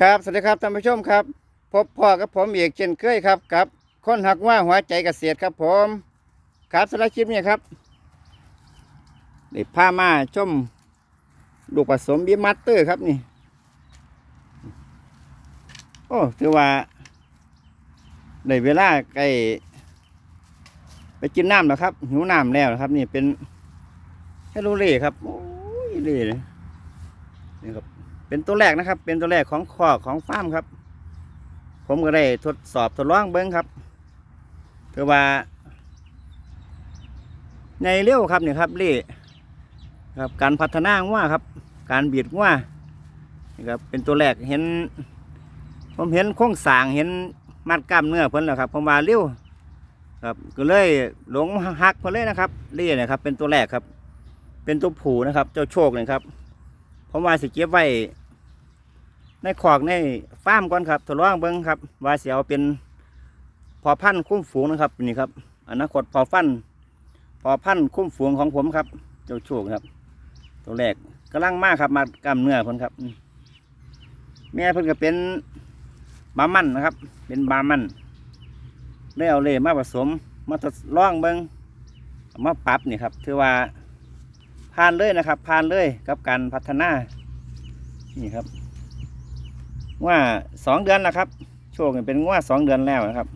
ครับสวัสดีครับท่านผู้ชมครับ พบพ่อกับผมเอกเช่นเคยครับกับคนหักว่าหัวใจเกษตรครับผม ครับสำหรับคลิปนี้ครับได้พามาชมลูกผสมบีมัตเตอร์ครับนี่ โอ้ถือว่าได้เวลาใกล้ไปกินน้ำแล้วครับ หิวน้ำแล้วนะครับ นี่เป็นแฮโลเล่ครับโอ้ยเล่เลยนี่ครับ เป็นตัวแรกนะครับ เป็นตัวแรกของคอของฟาร์มครับ ผมก็ได้ทดสอบทดลองเบิ้งครับคือว่า ในเร็วครับเนี่ยครับเล่ครับการพัฒนาง่าครับ การบีดง่านี่ครับเป็นตัวแรกเห็น ผมเห็นโครงสางเห็นมัดกล้ามเนื้อเพิ่นแล้วครับ ผมว่าเร็วครับก็เลยหลงหักเพิ่นเลยนะครับเล่นะครับ เป็นตัวแรกครับ เป็นตัวผูนะครับ เจ้าโชคเลยครับผมว่าสิเก็บไว้ ในขอกในฟาร์มก่อนครับทดลองเบิ้งครับ ว่าสิเอาเป็นพอพันธุ์คุ้มฝูงนะครับนี่ครับอนาคตพอฟันธุ์พอพันธุ์คุ้มฝูงของผมครับ เจ้าโชคครับ ตัวแรกกำลังมากครับมากล้ามเนื้อเพิ่นครับแม่เพิ่นก็เป็นบามันนะครับ เป็นบามันได้เอาเลยมาผสม มาทดลองเบิ้งเอามาปรับนี่ครับถือว่าผ่านเลยนะครับผ่านเลยกับการพัฒนานี่ครับ ว่าสองเดือนแล้วครับ โชคนี่เป็นว่าสองเดือนแล้วนะครับ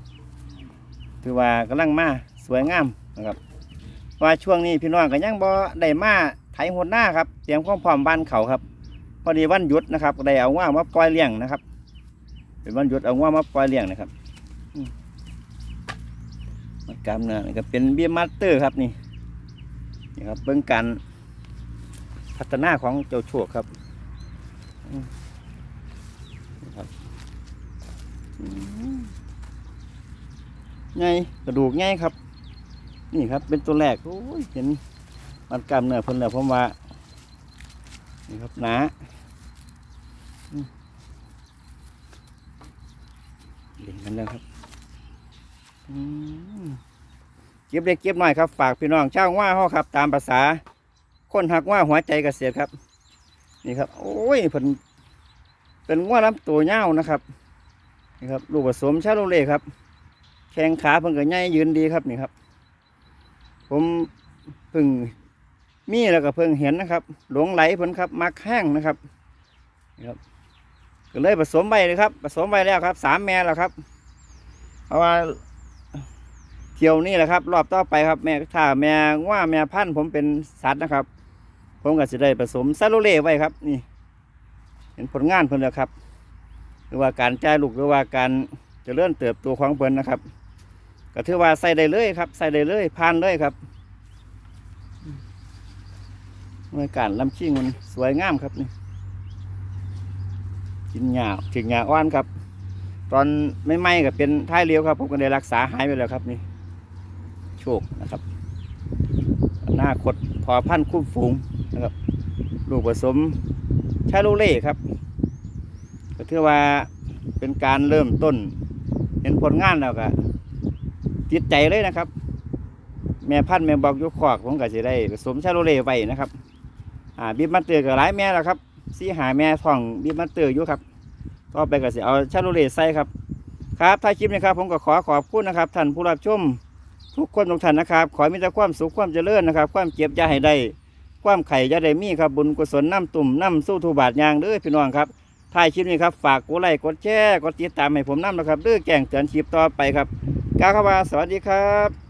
ถือว่ากำลังมาสวยงามนะครับ ว่าช่วงนี้พี่น้องก็ยังบ่ได้มาไถหดหน้าครับ เตรียมความพร้อมบ้านเขาครับ พอดีวันหยุดนะครับได้เอาว่ามาปล่อยเลี้ยงนะครับ เป็นวันหยุดเอาว่ามาปล่อยเลี้ยงนะครับมมากำเนื้อนี่ก็เป็นเบี้ยมาสเตอร์ครับนี่นี่ครับเบื้องการพัฒนาของเจ้าโชคครับ ไงกระดูกไงครับ นี่ครับ เป็นตัวแรกโอ้ยเห็นมันกล้ามเนื้อเพิ่นแล้วผมว่านี่ครับหนาเล่นกันแล้วครับเก็บเล็กเก็บน้อยครับ ฝากพี่น้องเช่างว่าเขาครับ ตามภาษา คนหักว่าหัวใจกเกษตรครับ นี่ครับ โอ้ยเพิ่นเป็นว่าลำตัวเงานะครับ นี่ครับลูกผสมชาโลเล่ครับ แข้งขาเพิ่งก็ใหญ่ยืนดีครับนี่ครับ ผมเพิ่งมีแล้วก็เพิ่งเห็นนะครับ หลงไหลเพิ่นครับ มักแห้งนะครับนี่ครับ ก็เลยผสมไปเลยครับ ผสมไปแล้วครับสามแม่แล้วครับเพราะว่าเที่ยวนี้แหละครับ รอบต่อไปครับ แม่ถ้าแม่ว่าแม่พันธุ์ผมเป็นสัตว์นะครับ ผมก็จะได้ผสมซาโลเล่ไว้ครับ นี่ เห็นผลงานเพิ่นแล้วครับ หรือว่าการจ่ายลูกหรือว่าการเจะเลื่อนเติบโตของเพิ่นนะครับก็ถือว่าใส่ได้เลยครับใส่ได้เลยผ่านเลยครับบรรยากาศลำชิงมันสวยงามครับนี่กินหญ้าถึงหญ้าอ่อนครับ ตอนไม่ไหม้ก็เป็นท้ายเลี้ยวครับผมก็ได้รักษาหายไปแล้วครับนี่โชคนะครับอนาคตพอพันคุ้มฝูงนะครับลูกผสมชาโลเล่ครับ ก็ถือว่าเป็นการเริ่มต้น เห็นผลงานแล้วก็ติดใจเลยนะครับ แม่พันธุ์แม่บอกยุขอกผมก็จะได้ผสมชาโลเล่ไว้นะครับอ่าบีบมัตเตอร์ก็หลายแม่แล้วครับสีหาแม่ท่องบีบมัตเตอร์อยู่ครับก็ไปก็จะเอาชาโลเล่ใส่ครับ ครับท้ายคลิปนี้ครับ ผมก็ขอขอบคุณนะครับท่านผู้รับชมทุกคนทุกท่านนะครับ ขอให้มีแต่ความสุขความเจริญนะครับ ความเจ็บอย่าให้ได้ความไข่อยาได้มีครับบุญกุศลน้ำตุ่มน้ำสู้ทูบาทยางเด้อพี่น้องครับ ท้ายคลิปนี้ครับ ฝากกดไลค์กดแชร์กดติดตามให้ผมน้ำนะครับเด้อแก่งเตือนคลิปต่อไปครับกาคาวาสวัสดีครับ